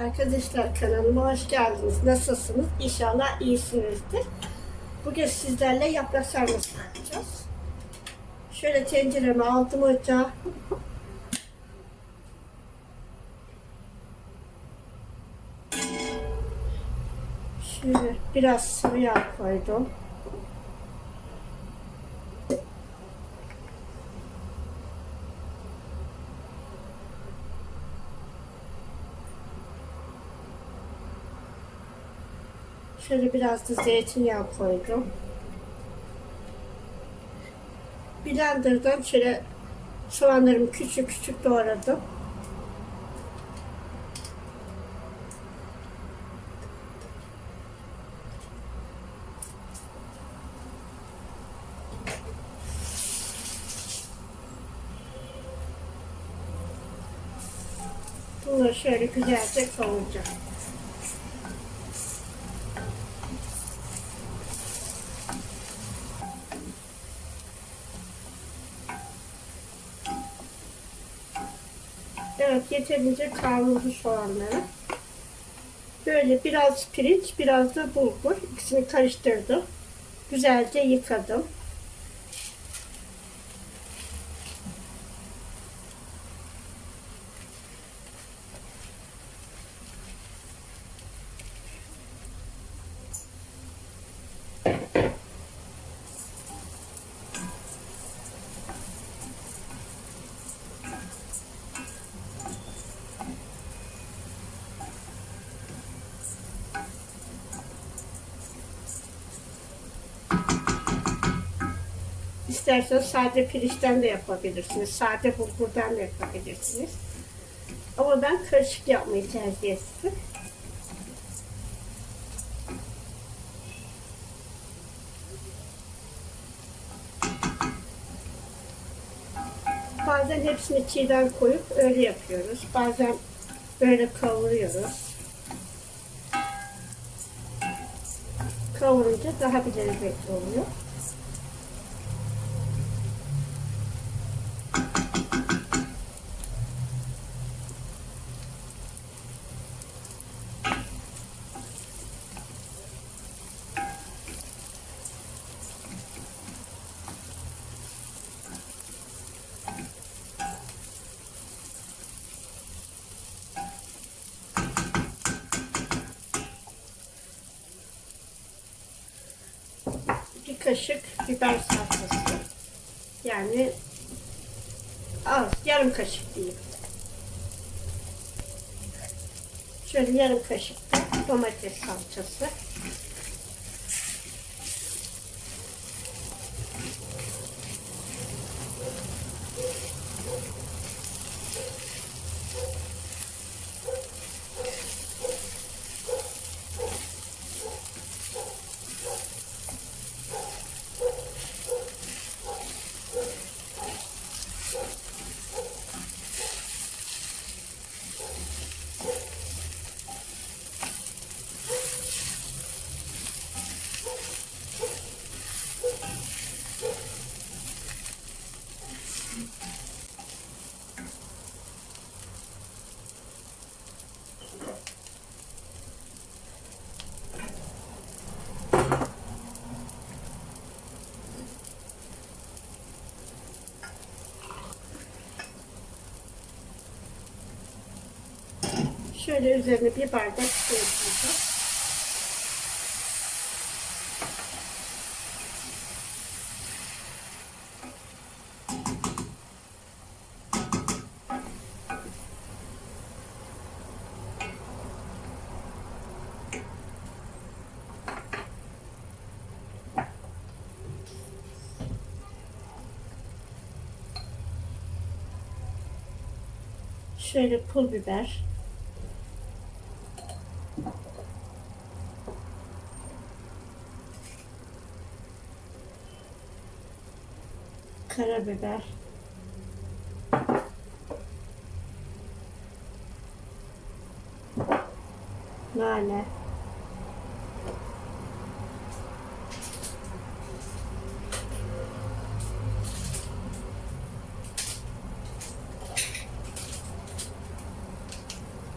Arkadaşlar kanalıma hoş geldiniz. Nasılsınız? İnşallah iyisinizdir. Bugün sizlerle yaprak sarması yapacağız. Şöyle tenceremi aldım ocağa. Şöyle biraz sıvı yağ koydum. Şöyle biraz da zeytinyağı koydum. Blender'dan şöyle soğanlarımı küçük küçük doğradım. Bunları şöyle güzelce kavuracağım. Evet yeterince kavruldu soğanları. Böyle biraz pirinç, biraz da bulgur. İkisini karıştırdım. Güzelce yıkadım. İsterseniz sade pirinçten de yapabilirsiniz. Sade bulgurdan da yapabilirsiniz. Ama ben karışık yapmayı tercih ettim. Bazen hepsini çiğden koyup öyle yapıyoruz. Bazen böyle kavuruyoruz. Kavurunca daha bir lezzetli oluyor. bir kaşık biber salçası. Yani az, yarım kaşık diyeyim. Şöyle yarım kaşık da domates salçası. Şöyle üzerine bir bardak su ekleyeceğim. Şöyle pul biber. Karabiber. Nane.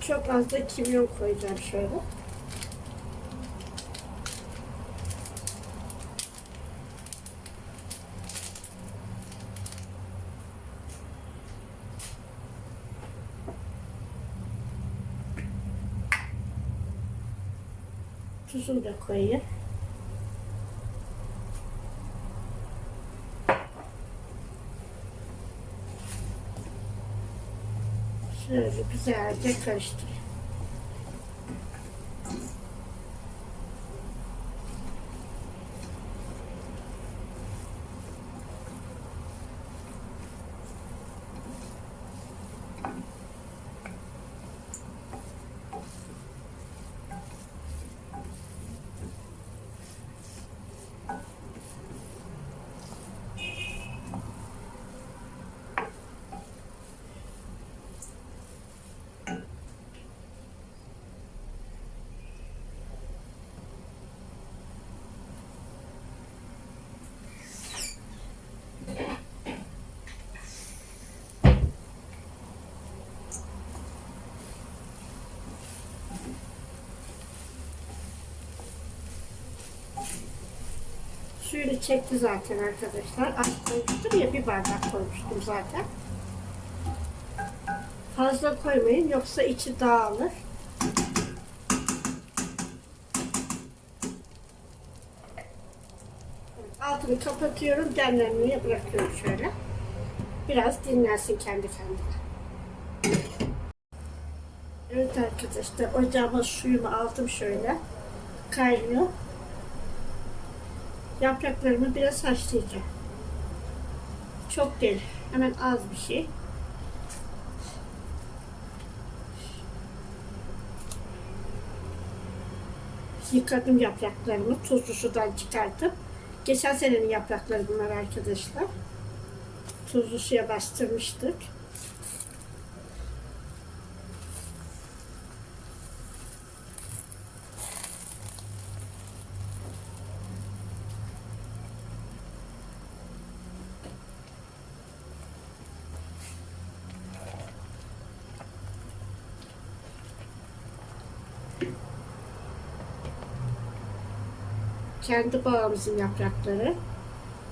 Çok az da kimyon koyacağım şöyle. Tuzunu da koyayım. Şöyle güzelce karıştırayım. Suyunu çekti zaten arkadaşlar. Az koymuştum ya bir bardak koymuştum zaten. Fazla koymayın yoksa içi dağılır. Altını kapatıyorum, demlenmeye bırakıyorum şöyle. Biraz dinlensin kendi kendine. Evet arkadaşlar, ocağıma suyumu aldım şöyle. Kaynıyor. Yapraklarımı biraz haşlayacağım. Çok değil, hemen az bir şey. Yıkadım yapraklarımı, tuzlu sudan çıkartıp. Geçen senenin yaprakları bunlar arkadaşlar. Tuzlu suya bastırmıştık. Kendi bağımızın yaprakları.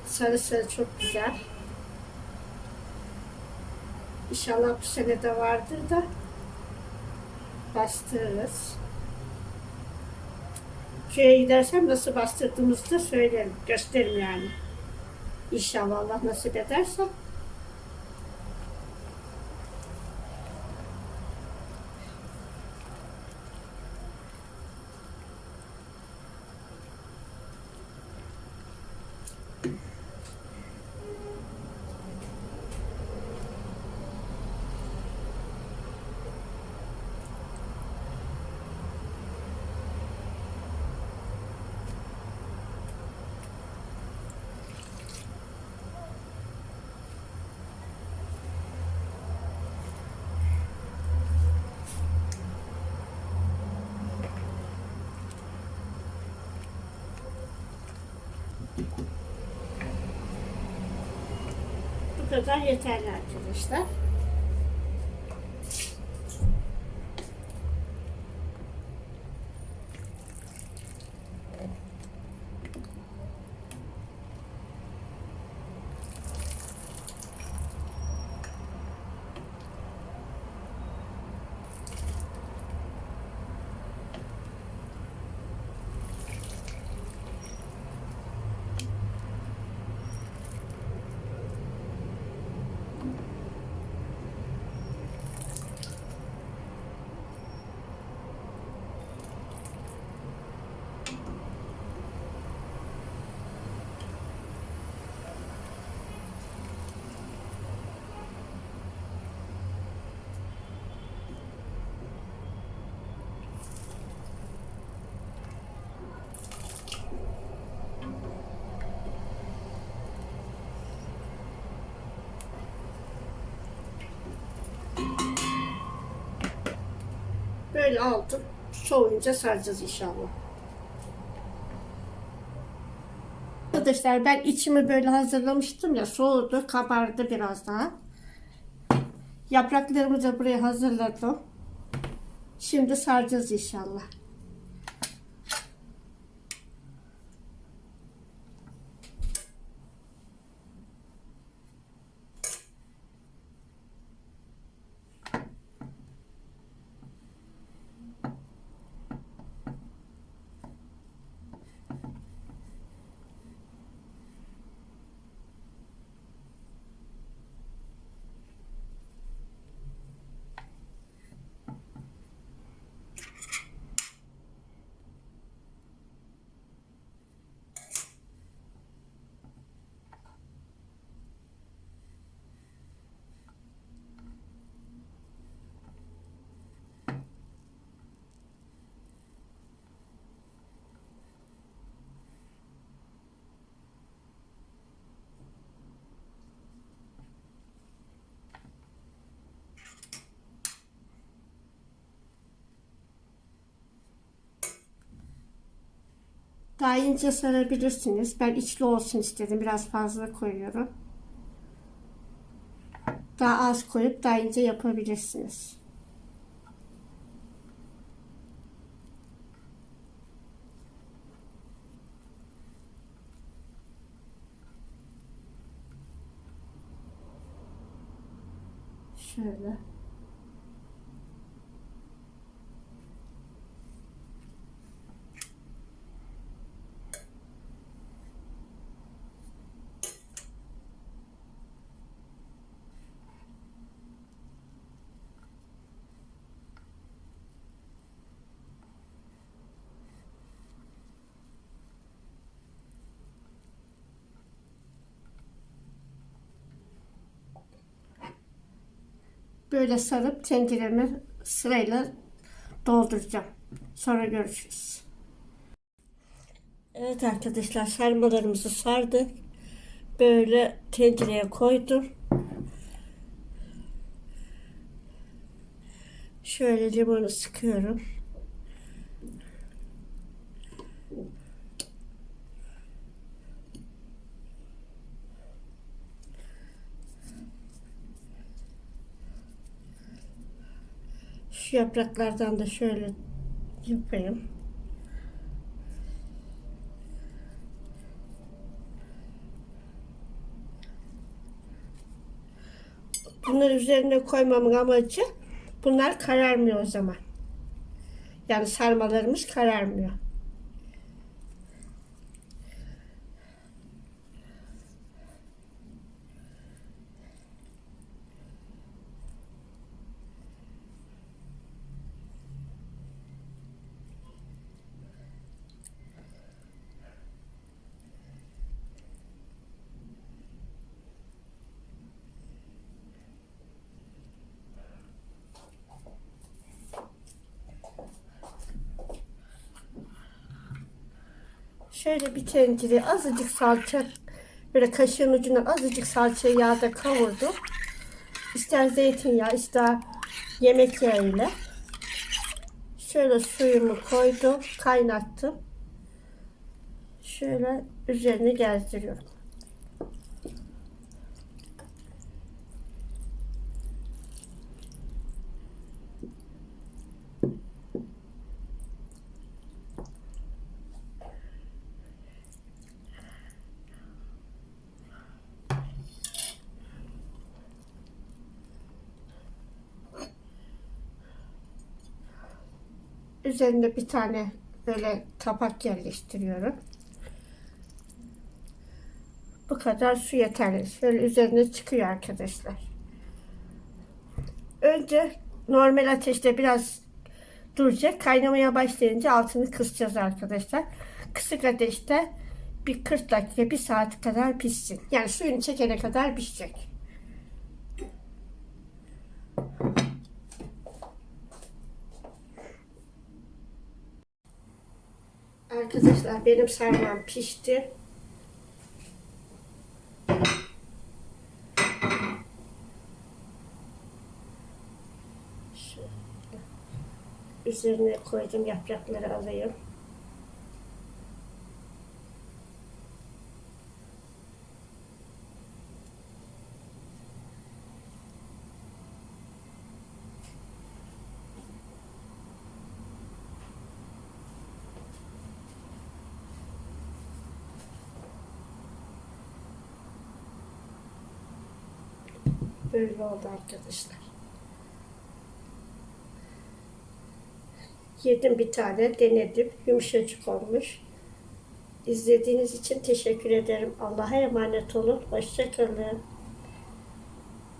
Sarı sarı çok güzel. İnşallah bu sene de vardır da bastırırız. Köye gidersem nasıl bastırdığımızı da söylerim, gösteririm yani. İnşallah Allah nasip ederse. Kadar yeterli arkadaşlar. Böyle aldım. Soğuyunca saracağız inşallah. Arkadaşlar ben içimi böyle hazırlamıştım ya soğudu kabardı biraz daha. Yapraklarımı da buraya hazırladım. Şimdi saracağız inşallah. Daha ince sarabilirsiniz. Ben içli olsun istedim. Biraz fazla koyuyorum. Daha az koyup daha ince yapabilirsiniz. Şöyle. Böyle sarıp tenceremi sırayla dolduracağım. Sonra görüşürüz. Evet arkadaşlar sarmalarımızı sardık. Böyle tencereye koydum. Şöyle limonu sıkıyorum. Şu yapraklardan da şöyle yapayım. Bunları üzerine koymamın amacı bunlar kararmıyor o zaman. Yani sarmalarımız kararmıyor. Şöyle bir tencere azıcık salça böyle kaşığın ucundan azıcık salçayı yağda kavurdum. İster zeytinyağı ister yemek yağı ile. Şöyle suyumu koydum, kaynattım. Şöyle üzerine gezdiriyorum. Üzerine bir tane böyle kapak yerleştiriyorum. Bu kadar su yeterli. Şöyle üzerine çıkıyor arkadaşlar. Önce normal ateşte biraz duracak. Kaynamaya başlayınca altını kısacağız arkadaşlar. Kısık ateşte bir 40 dakika, bir saat kadar pişsin. Yani suyunu çekene kadar pişecek. Arkadaşlar benim sarmam pişti. Şöyle. Üzerine koydum yaprakları alayım. Böyle oldu arkadaşlar. Yedim bir tane, denedim. Yumuşacık olmuş. İzlediğiniz için teşekkür ederim. Allah'a emanet olun. Hoşçakalın.